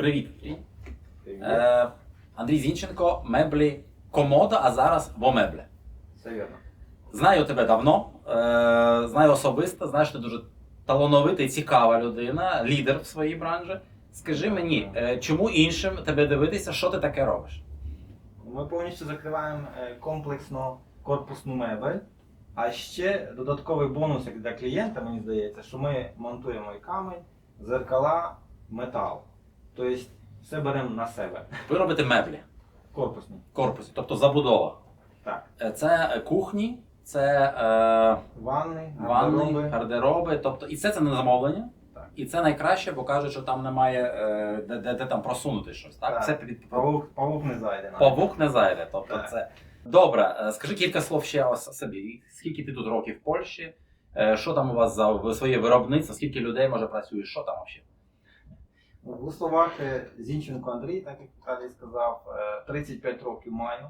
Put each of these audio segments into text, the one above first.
Привіт. Е, Андрій Зінченко, меблі комода, а зараз Вомебле. Все вірно. Знаю тебе давно, е, знаю особисто, знаю, що ти дуже талановитий, цікава людина, лідер в своїй бранжі. Скажи мені, е, чому іншим тебе дивитися, що ти таке робиш? Ми повністю закриваємо е, комплексно корпусну мебель. А ще додатковий бонус як для клієнта, мені здається, що ми монтуємо і камінь, зеркала, метал. Тобто все беремо на себе. Ви робите меблі Корпусні. в корпусі, тобто забудова. Так. Е, Це е, кухні, це е, Ванни, ванни, гардероби. гардероби, тобто і це це на замовлення. Так. І це найкраще, бо кажуть, що там немає е, де, де, де там просунути щось. Так? Так. Це під Павук, павук не зайде. навіть. павук не зайде. Тобто Так. це добре. е, Скажи кілька слов ще о собі. Скільки ти тут років в Польщі? Що там у вас за своє виробництво? Скільки людей може працює? Що там взагалі? В словах е, Зінченко Андрій, так як Віталій сказав, е, 35 років маю.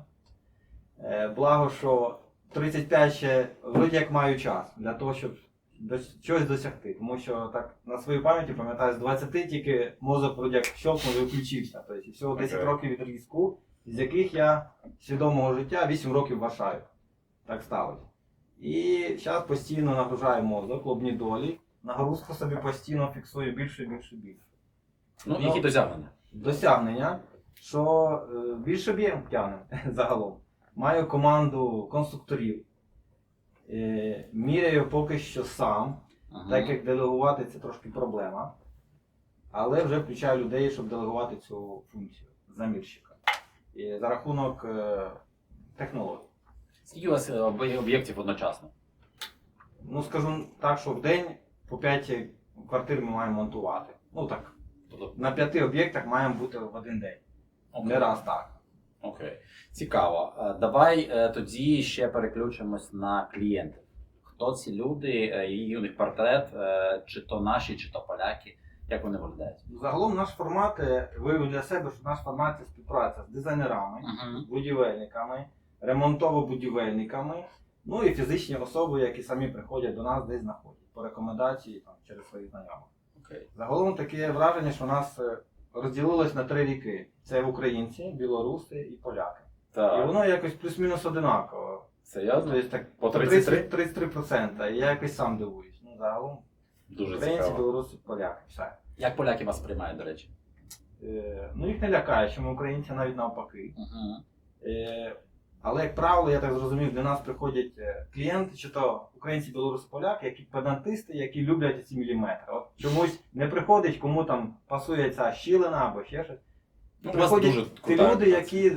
Е, Благо, що 35 ще вроді як маю час для того, щоб щось досягти. Тому що так на своїй пам'яті пам'ятаю, з 20 тільки мозок вроді як щелкнув і включився. Тобто всього 10 Окей. років відрізку, з яких я свідомого життя 8 років в Варшаві. Так сталося. І зараз постійно нагружаю мозок, лобні долі. Нагрузку собі постійно фіксую більше більше і більше Ну, Ну, які досягнення? досягнення, що е, більше б'єм тягнем загалом. Маю команду конструкторів. Е, міряю поки що сам, Ага. так як делегувати це трошки проблема. Але вже включаю людей, щоб делегувати цю функцію замірщика. І за рахунок е, технологій. Скільки у вас е, об'є- об'єктів одночасно? Ну, скажу так, що в день по 5 квартир ми маємо монтувати. Ну так, на 5 об'єктах маємо бути в один день. Не раз так. Окей. Цікаво. Е, Давай е, тоді ще переключимось на клієнтів. Хто ці люди, е, і у них портрет, е, чи то наші, чи то поляки, як вони виглядають? Загалом наш формат е, виявив для себе, що наш формат це співпраця з дизайнерами, Угу. будівельниками, ремонтово-будівельниками, ну і фізичні особи, які самі приходять до нас, десь знаходять по рекомендації там, через своїх знайомих. Окей. Загалом таке враження, що нас е, розділилось на три віки: це українці, білоруси і поляки. І воно якось плюс-мінус одинаково. Серйозно? Тобто так по 33? 33%. І я якось сам дивуюсь. Ну, загалом Дуже українці, цікаво. білоруси, поляки. Все. Як поляки вас приймають, до речі? Е, ну їх не лякає, що ми українці навіть навпаки. Угу. Е, але, як правило, я так зрозумів, до нас приходять е, клієнти, чи то українці, білоруси, поляки, які педантисти, які люблять ці міліметри. От чомусь не приходить, кому там пасує ця щілина або ще щось. Ну, приходять дуже ті крута люди, які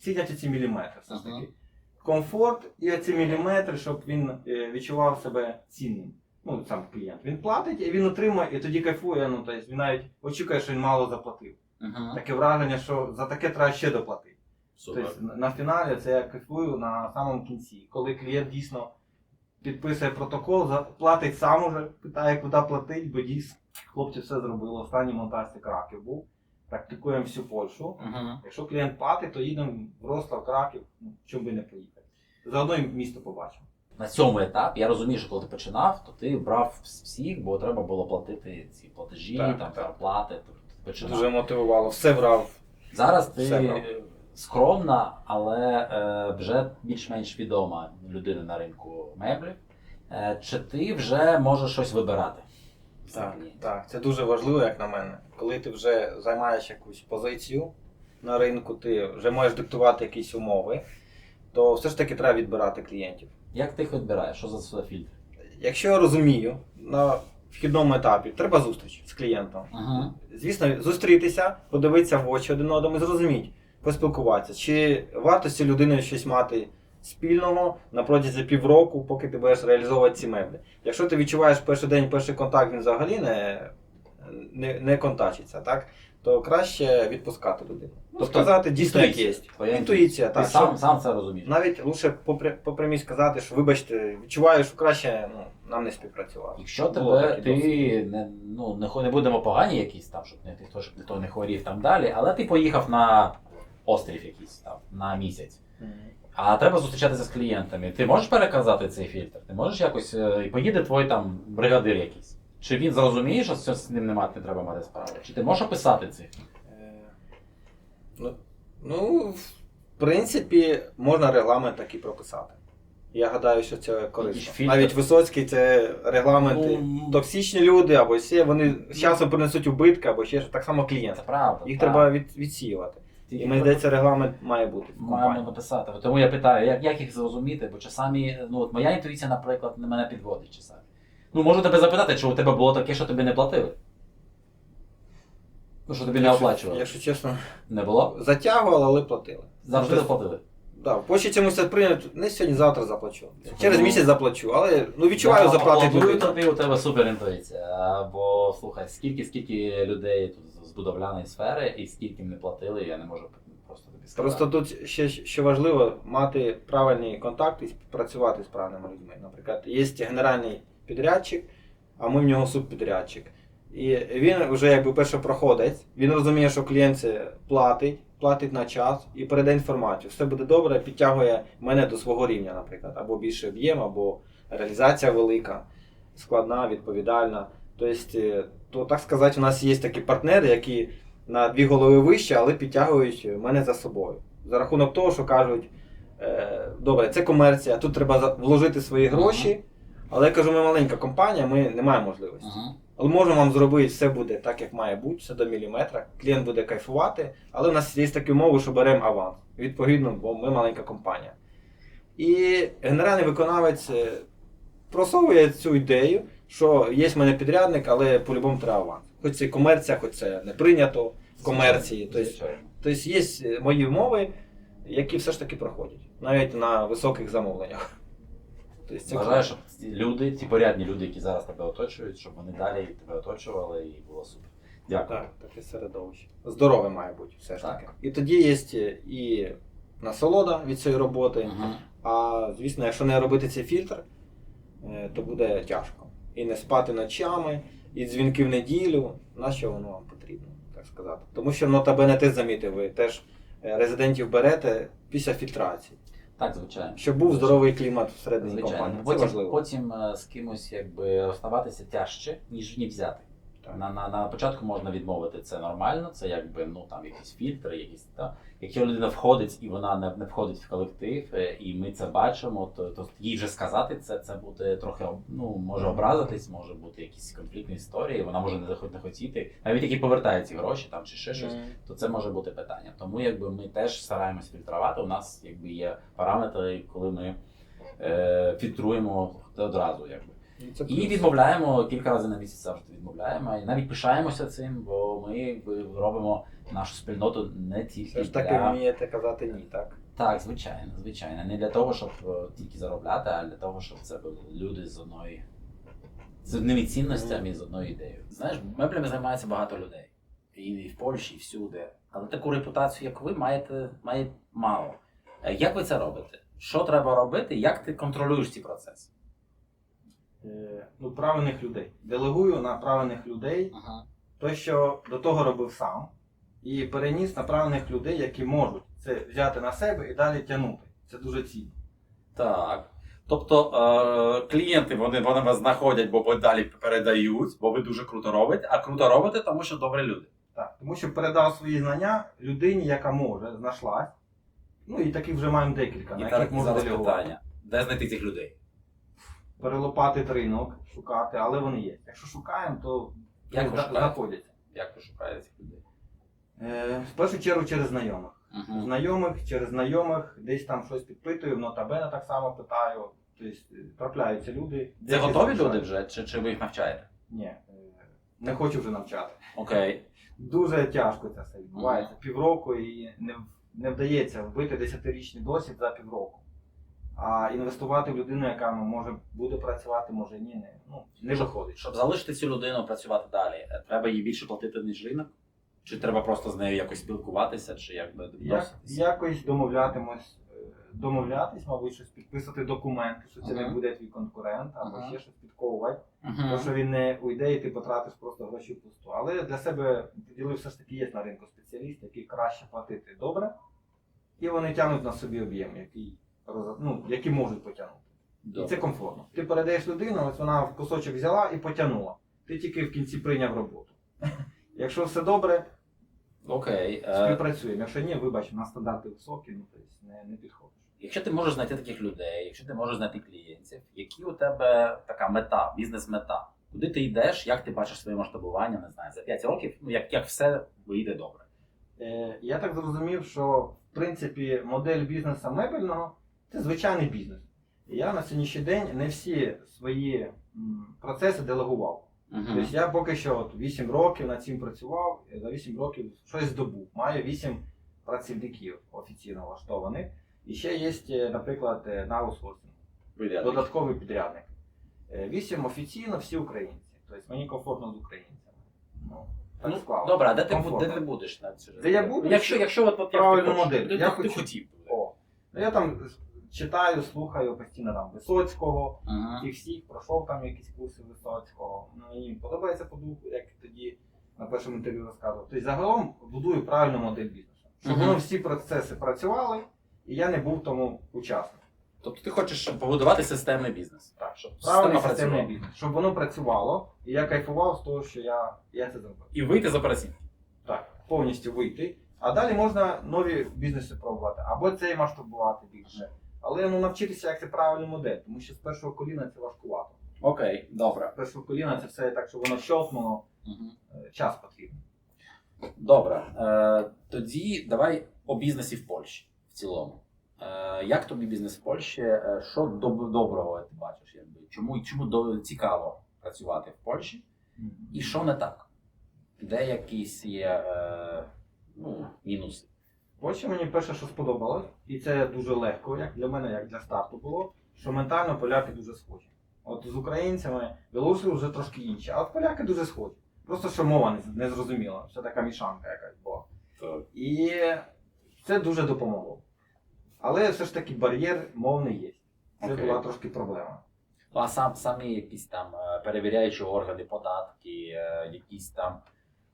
цінять ці міліметри. Все ж Ага. Комфорт і оці міліметри, щоб він е, відчував себе цінним. Ну, сам клієнт. Він платить і він отримує, і тоді кайфує. Ну, тобто він навіть очікує, що він мало заплатив. Угу. Таке враження, що за таке треба ще доплатити. Супер. Тобто на- на фіналі це я кайфую на самому кінці. Коли клієнт дійсно підписує протокол, платить сам уже, питає, куди платить, бо дійсно хлопці все зробили. Останній монтаж це Краків був. Практикуємо всю Польщу. Угу. Якщо клієнт платить, то їдемо в Вроцлав, Краків, ну, чому би не поїхати. Заодно і місто побачимо. На цьому етапі я розумію, що коли ти починав, то ти брав всіх, бо треба було платити ці платежі, Так, там зарплати. Тобто починав. Дуже мотивувало, все брав. Зараз ти Все брав. Скромна, але е, вже більш-менш відома людина на ринку меблів. Е, чи ти вже можеш щось вибирати? Так, так, це дуже важливо, як на мене. Коли ти вже займаєш якусь позицію на ринку, ти вже можеш диктувати якісь умови, то все ж таки треба відбирати клієнтів. Як ти їх відбираєш? Що за фільтр? Якщо я розумію, на вхідному етапі треба зустріч з клієнтом. Угу. Звісно, зустрітися, подивитися в очі один одному і зрозуміти, поспілкуватися, чи варто з цією людиною щось мати спільного на протязі півроку, поки ти будеш реалізовувати ці меблі. Якщо ти відчуваєш перший день, перший контакт, він взагалі не, не, не контачиться, так? то краще відпускати людину. Ну, Тобто сказати дійсно як є. інтуїція. Інтуїція, Ти так. сам, сам це розумієш. навіть лучше попрямі сказати, що вибачте, відчуваю, що краще ну, нам не співпрацювати. Якщо Було тебе ти не, ну, не, хо- не будемо погані якісь там, щоб не, щоб ніхто не хворів там далі, але ти поїхав на острів якийсь там на місяць. А треба зустрічатися з клієнтами. Ти можеш переказати цей фільтр? Ти можеш якось е, і поїде твій там бригадир якийсь. Чи він зрозуміє, що з ним не, мати, не треба мати справи? Чи ти можеш описати цих? Ну, ну, в принципі, можна регламент такий прописати. Я гадаю, що це корисно. Навіть Висоцький це регламенти. Ну, Токсичні люди або всі, вони з часом принесуть убитки, або ще так само клієнт. Це правда. Їх так. треба від, відсіювати. І мені здається, регламент має бути в Маємо компанії. написати. Тому я питаю, як, як їх зрозуміти, бо часами, ну от моя інтуїція, наприклад, не мене підводить часами. Ну, можу тебе запитати, чи у тебе було таке, що тобі не платили? Ну, що тобі не Якщо- оплачували? Якщо чесно, Не було? затягували, але платили. Завжди заплатили. Да, в Польщі прийнято, не сьогодні, завтра заплачу. Через ну, місяць заплачу, але ну відчуваю Я заплати аплодую тобі, у тебе супер інтуїція. А, Бо слухай, скільки скільки людей тут з будовляної сфери і скільки не платили, я не можу просто тобі сказати. Просто тут ще що важливо мати правильні контакти і співпрацювати з правильними людьми. Наприклад, є генеральний підрядчик, а ми в нього субпідрядчик. І він вже якби першопроходець, він розуміє, що клієнт платить, платить на час і передає інформацію. Все буде добре, підтягує мене до свого рівня, наприклад, або більше об'єм, або реалізація велика, складна, відповідальна. Тобто, е, то так сказати, у нас є такі партнери, які на дві голови вище, але підтягують мене за собою. За рахунок того, що кажуть, е, добре, це комерція, тут треба вложити свої гроші. Але я кажу, ми маленька компанія, ми не маємо можливості. Ага. Але можемо вам зробити, все буде так, як має бути, все до міліметра. Клієнт буде кайфувати, але в нас є такі умови, що беремо аванс. Відповідно, бо ми маленька компанія. І генеральний виконавець е, просовує цю ідею, що є в мене підрядник, але по-любому треба аванс. Хоч це комерція, хоч це не прийнято в комерції. Тобто, тобто є мої умови, які все ж таки проходять, навіть на високих замовленнях. Тобто це Бажаю, щоб ці люди, ті порядні люди, які зараз тебе оточують, щоб вони далі тебе оточували і було супер. Дякую. Так, таке середовище. Здорове має бути все ж Так. таки. І тоді є і насолода від цієї роботи. Ага. А звісно, якщо не робити цей фільтр, е, то буде тяжко. І не спати ночами, і дзвінки в неділю. Нащо воно вам потрібно, так сказати? Тому що нотабене ти замітив, ви теж е, резидентів берете після фільтрації. Так, звичайно. Щоб був здоровий клімат всередині компанії. Це Потім, важливо. потім е, з кимось якби розставатися тяжче, ніж ні взяти. На, на, на початку можна відмовити, це нормально, це якби ну там якісь фільтри, якісь та. Якщо людина входить і вона не, не входить в колектив, е, і ми це бачимо, то, то їй вже сказати це, це буде трохи ну, може образитись, може бути якісь конфліктні історії, вона може не захотіти, хотіти, навіть які повертають ці гроші там чи ще щось, Мгм. то це може бути питання. Тому якби ми теж стараємось фільтрувати. У нас якби є параметри, коли ми е, фільтруємо одразу, якби. Це І відмовляємо кілька разів на місяць завжди відмовляємо. І навіть пишаємося цим, бо ми робимо нашу спільноту не тільки Все ж таки для... вмієте казати ні, так? Так, звичайно, звичайно. Не для того, щоб е, тільки заробляти, а для того, щоб це були люди з одної з одними цінностями і з одною ідеєю. Знаєш, меблями займається багато людей. І в Польщі, і всюди. Але таку репутацію, як ви, маєте, має мало. Е, Як ви це робите? Що треба робити? Як ти контролюєш ці процеси? Е, Ну, правильних людей. Делегую на правильних людей Ага. те, що до того робив сам, і переніс на правильних людей, які можуть це взяти на себе і далі тягнути. Це дуже цінно. Так. Тобто е, клієнти вони, вони вас знаходять, бо ви далі передають, бо ви дуже круто робите, а круто робите, тому що добрі люди. Так, тому що передав свої знання людині, яка може, знайшлась. Ну і таких вже маємо декілька, І на так яких можна зараз питання. Де знайти цих людей? Перелопати ринок, шукати, але вони є. якщо шукаємо, то Як ви шукаєте? знаходяться. Як ви шукаєте цих людей? Е, в першу чергу через знайомих. Угу. Знайомих, через знайомих, десь там щось підпитую, в нотабена так само питаю. Тобто е, трапляються люди. Це деякі готові люди вже, чи, чи ви їх навчаєте? Ні, е, не хочу вже навчати. Окей. Дуже тяжко це все відбувається. Півроку і не, в- не вдається вбити десятирічний досвід за півроку. А інвестувати в людину, яка ну, може буде працювати, може ні, не, ну, не виходить. Щоб залишити цю людину працювати далі, е, треба їй більше платити, ніж ринок? Чи треба просто з нею якось спілкуватися, чи якби Як, якось домовлятимось, е, домовлятись, мабуть, щось підписати документи, що це не буде твій конкурент, або Ага. ще щось підковувати. Мгм. То, що він не уйде і ти потратиш просто гроші впусту. Але для себе поділив все ж таки є на ринку спеціаліст, який краще платити добре, і вони тягнуть на собі об'єм, який, ну, який можуть потягнути. І це комфортно. Ти передаєш людину, ось вона в кусочок взяла і потягнула. Ти тільки в кінці прийняв роботу. Якщо все добре, Окей. Е, Співпрацюємо. Якщо ні, вибач, у нас стандарти високі, ну тобто не, не підходиш. якщо ти можеш знайти таких людей, якщо ти можеш знайти клієнтів, які у тебе така мета, бізнес-мета, куди ти йдеш, як ти бачиш своє масштабування, не знаю, за 5 років, ну як, як все вийде добре. Е, я так зрозумів, що в принципі модель бізнесу мебельного це звичайний бізнес. І я на сьогоднішній день не всі свої процеси делегував. Тобто я поки що от 8 років над цим працював, і за 8 років щось здобув. Маю 8 працівників офіційно влаштованих. І ще є, е, наприклад, е, на аутсорсинг, додатковий підрядник. 8 офіційно всі українці. Тобто мені комфортно з українцями. Ну, так Ну, склалося. добре, а де ти, де ти будеш на цю Де я буду? Якщо, якщо от, от, як Правильну модель. Я ти, хотів. О, ну я там читаю, слухаю постійно там Висоцького, Ага. і всіх, пройшов там якісь курси Висоцького. Ну, мені подобається по духу, як тоді на першому інтерв'ю розказував. Тобто загалом будую правильну модель бізнесу. Щоб Мгм. воно всі процеси працювали, і я не був тому учасником. Тобто ти хочеш побудувати системний бізнес. Так, щоб Правильний системний бізнес. Щоб воно працювало, і я кайфував з того, що я, я це зробив. І вийти за операційний. Так, повністю вийти. А далі можна нові бізнеси пробувати, або цей масштабувати більше. Але ну, навчитися, як це правильна модель, тому що з першого коліна це важкувато. Окей, добре. З першого коліна це все так, щоб воно щелкнуло, Угу. час потрібен. Добре. Е, тоді давай о бізнесі в Польщі в цілому. Е, як тобі бізнес в Польщі? Е, що доб- доброго ти бачиш? Якби? Чому, чому до- цікаво працювати в Польщі? І що не так? Де якісь є е, ну, мінуси? Ось мені перше, що сподобалось, і це дуже легко, як для мене, як для старту було, що ментально поляки дуже схожі. От з українцями білоруси вже трошки інші, а от поляки дуже схожі. Просто що мова не, зрозуміла, все така мішанка якась була. І це дуже допомогло. Але все ж таки бар'єр мовний є. Це Окей. була трошки проблема. Ну, а сам, самі якісь там е, перевіряючі органи, податки, е, якісь там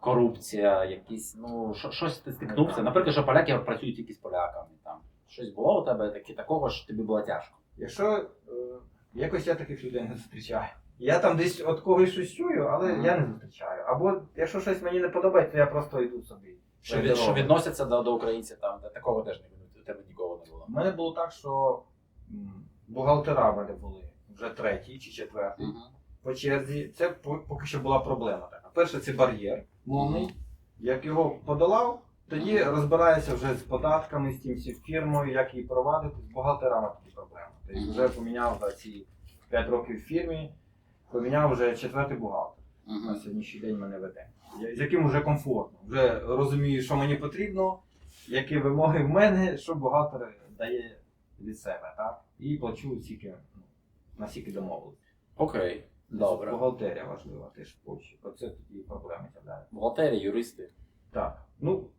корупція, якісь, ну, що- щось ти стикнувся. Наприклад, що поляки працюють тільки з поляками. Там. Щось було у тебе таке, такого, що тобі було тяжко. Якщо е, якось я таких людей не зустрічаю. Я там десь от когось щось чую, але Ага. я не зустрічаю. Або якщо щось мені не подобається, то я просто йду собі. Що, від, що відносяться до, до українців, там, де такого теж не у тебе ніколи не було. У мене було так, що бухгалтера в мене були вже третій чи четвертий по черзі. Це поки що була проблема така. Перше, це бар'єр мовний. Як його подолав, тоді розбираєшся вже з податками, з тим фірмою, як її провадити, з бухгалтерами тоді проблема. Тобто вже поміняв за ці 5 років в фірмі, поміняв вже четвертий бухгалтер. На сьогоднішній день мене веде. З яким вже комфортно. Вже розумію, що мені потрібно, які вимоги в мене, що бухгалтер дає від себе, так? І плачу стільки, ну, наскільки домовилися. Окей, добре. Бухгалтерія важлива теж в Польщі. Оце тоді проблеми з'являються. Бухгалтерія, юристи. Так. Ну,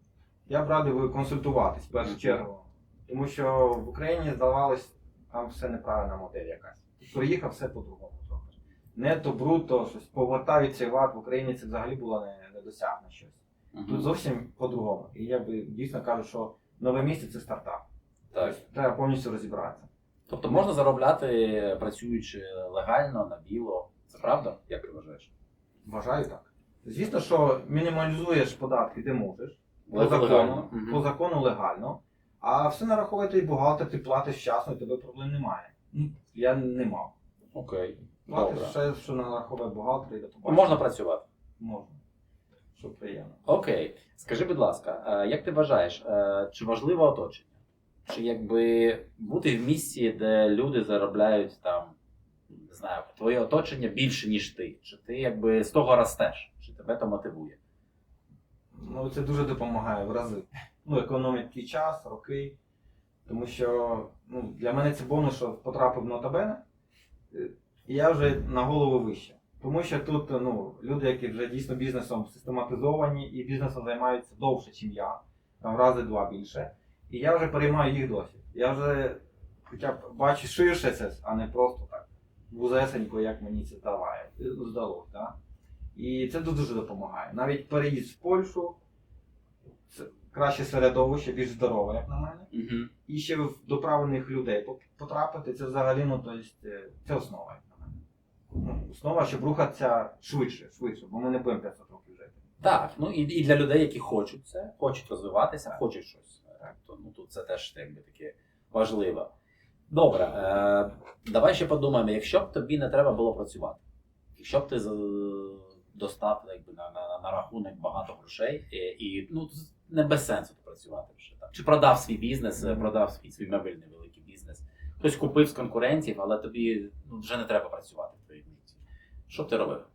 я б радий би консультуватись в першу чергу. Тому що в Україні здавалось, там все неправильна модель якась. Приїхав все по-другому трохи. Нето, бруто, щось повертають цей ват, в Україні це взагалі було не, недосягне щось. Тут зовсім по-другому. І я би дійсно кажу, що нове місце це стартап. Так. Тобто треба повністю розібратися. Тобто можна заробляти, працюючи легально, на біло. Це правда? Як ти вважаєш? Вважаю так. Звісно, що мінімалізуєш податки, де можеш. По Легально. закону, Мгм. по закону легально. А все нараховує твій бухгалтер, ти платиш вчасно, і тебе проблем немає. Ну, я не мав. Окей. Платиш Добре. все, що нараховує бухгалтер, і до побачення. Можна працювати. Можна. Що приємно. Окей. Скажи, будь ласка, е, як ти вважаєш, е, чи важливе оточення? Чи якби бути в місці, де люди заробляють там, не знаю, твоє оточення більше, ніж ти? Чи ти якби з того ростеш? Чи тебе то мотивує? Ну, це дуже допомагає в рази. Ну, економить твій час, роки. Тому що ну, для мене це бонус, що потрапив на Табене, і я вже на голову вище. Тому що тут ну, люди, які вже дійсно бізнесом систематизовані і бізнесом займаються довше, ніж я, там рази два більше. І я вже переймаю їх досвід. Я вже хоча б бачу ширше це, а не просто. Вузесенько, як мені це здаває, здалося. Да? І це дуже допомагає. Навіть переїзд в Польщу це краще середовище, більш здорове, як на мене. Угу. І ще в- до правильних людей потрапити, це взагалі, ну, то есть, е, це основа, як на мене. Ну, основа, щоб рухатися швидше, швидше, бо ми не будемо 500 років жити. Так, ну і, і для людей, які хочуть це, хочуть розвиватися, хочуть щось. Так, то, ну, тут це теж якби таке важливо. Добре, е, давай ще подумаємо, якщо б тобі не треба було працювати, якщо б ти достав якби, на, на, на рахунок багато грошей і, і ну, не без сенсу працювати вже там. Чи продав свій бізнес, е, Мгм. продав свій, свій мебельний великий бізнес, хтось купив з конкурентів, але тобі ну, вже не треба працювати в твоєму житті. Що б ти робив?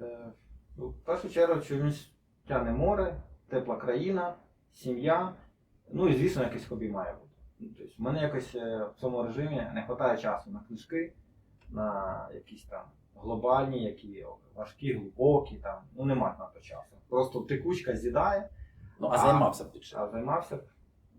Е, ну, В першу чергу чомусь тяне море, тепла країна, сім'я. Ну і звісно, якесь хобі має бути. Ну, тобто, в мене якось е, в цьому режимі не вистачає часу на книжки, на якісь там глобальні, які важкі, глибокі, там, ну нема на то часу. Просто текучка з'їдає, Ну, а А, займався б ти чим? а займався б,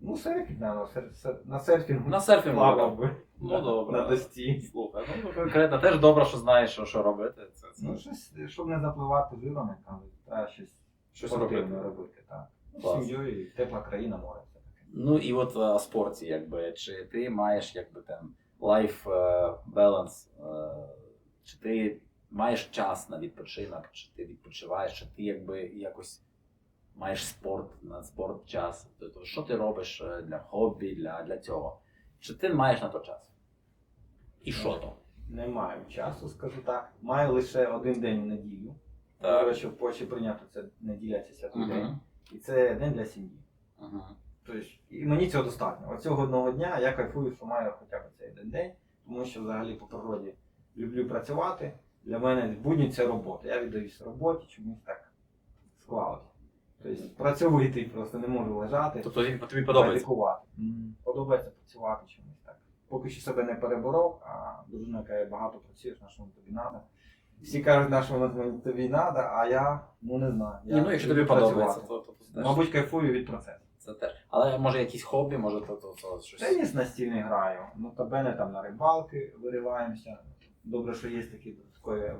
ну, серфінг, сер, на серфінгу На серфінгу. плавав би Ну, на, добре. на дості. Слухай, ну конкретно теж добре, що знаєш, що, що робити. Це, це Ну, щось, щоб не запливати як кажуть, треба щось щось робити. робити. Так. Ну, сім'єю, тепла країна, море. Ну і от о спорті, якби, чи ти маєш якби там life е, balance, е, чи ти маєш час на відпочинок, чи ти відпочиваєш, чи ти якби якось маєш спорт на спорт час. Тобто, що ти робиш е, для хобі, для, для цього? Чи ти маєш на то час? І що то? Не маю часу, скажу так. Маю лише один день в неділю. Так. В Польщі прийнято це неділя це святий день. І це день для сім'ї. Мгм. Тобто, і мені цього достатньо. Оцього одного дня я кайфую, що маю хоча б цей один день, тому що взагалі по природі люблю працювати. Для мене будні це робота. Я віддаюсь роботі, чомусь так склалося. Тобто працювати просто не можу лежати. Тобто тобі- тобі подобається? Практикувати. Подобається працювати чомусь так. Поки що себе не переборов, а дружина каже, багато працюєш, на що тобі треба. Всі кажуть, на що тобі треба, а я ну не знаю. Я Ні, ну якщо тобі подобається, то, то, то теж- Мабуть, кайфую від процесу. Але може якісь хобі, може то, то, то щось. Теніс настільний граю. Ну табене там на рибалки вириваємося. Добре, що є такі додаткові е,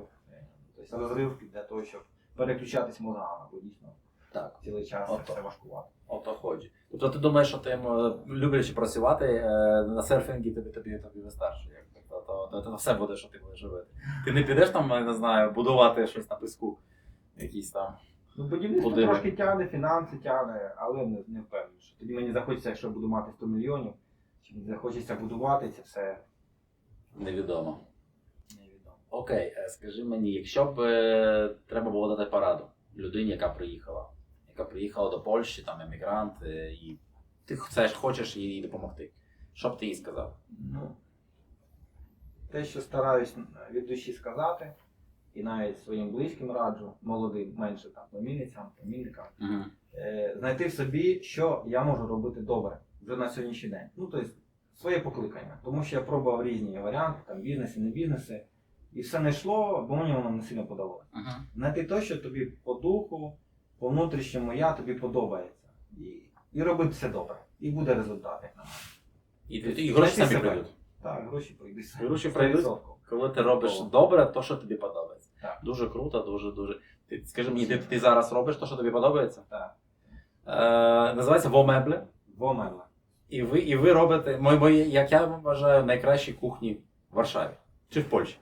тобто розривки для того, щоб переключатись мозгами, бо дійсно Так. цілий час Ото. це все важкувато. Ото ході. Тобто ти думаєш, що ти люблячи працювати е, на серфінгі тобі тобі тобі вистачить. як То, то, то, то все буде, що ти будеш робити. Ти не підеш там, не знаю, будувати щось на піску. Якісь там. Ну, будівництво Будинок. трошки тягне, фінанси тягне, але не, не впевнений. що Тоді мені захочеться, якщо буду мати 100 мільйонів, чи мені захочеться будувати, це все Невідомо. невідомо. Окей, е, скажи мені, якщо б е, треба було дати пораду людині, яка приїхала, яка приїхала до Польщі, там емігрант, е, і ти хочеш, хочеш їй допомогти. Що б ти їй сказав? Ну, те, що стараюсь від душі сказати, і навіть своїм близьким раджу, молодим, менше там, племінницям, племінникам, Угу. е, знайти в собі, що я можу робити добре вже на сьогоднішній день. Ну, тобто, своє покликання. Тому що я пробував різні варіанти, там бізнеси, не бізнеси, і все не йшло, бо мені воно не сильно подобалося. Угу. Знайти те, що тобі по духу, по внутрішньому я тобі подобається. І, і робити все добре. І буде результат, як на мене. І, і, і гроші Знайти самі себе. прийдуть. Так, гроші прийдуть. Гроші прийдуть. 100%. Коли ти робиш добре, то що тобі подобається. Так. Дуже круто, дуже дуже. Ти скажи мені, ти, ти зараз робиш те, що тобі подобається? Так. Е, називається Вомебле. Вомерла. І ви, і ви робите, мої, мої, як я вважаю, найкращі кухні в Варшаві. Чи в Польщі?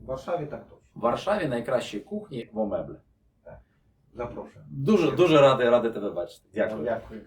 В Варшаві так точно. В Варшаві найкращі кухні Вомебле. Запрошую. Дуже дуже радий, радий тебе бачити. Дякую. Дякую.